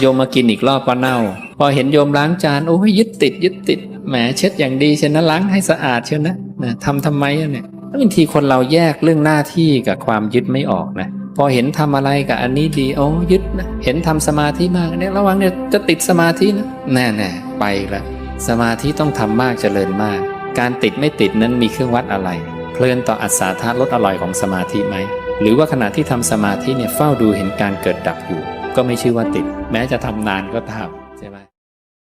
โยมมากินอีกรอบก็เน่า พอเห็นโยมล้างจานโอ้ยยึดติด ยึดติดแหมเช็ดอย่างดีเช่นนะล้างให้สะอาดเชียวนะนะทำทำไมเนี่ยบางทีคนเราแยกเรื่องหน้าที่กับความยึดไม่ออกนะพอเห็นทำอะไรกับอันนี้ดีโอ้ยึดนะเห็นทำสมาธิมากเนี่ยระวังเนี่ยจะติดสมาธินะแน่แน่ไปละสมาธิต้องทำมากเจริญมาก การติดไม่ติดนั้นมีเครื่องวัดอะไร เพลินต่ออัศาธาลดอร่อยของสมาธิไหมหรือว่าขณะที่ทำสมาธิเนี่ยเฝ้าดูเห็นการเกิดดับอยู่ ก็ไม่ชื่อว่าติด แม้จะทำนานก็ตาม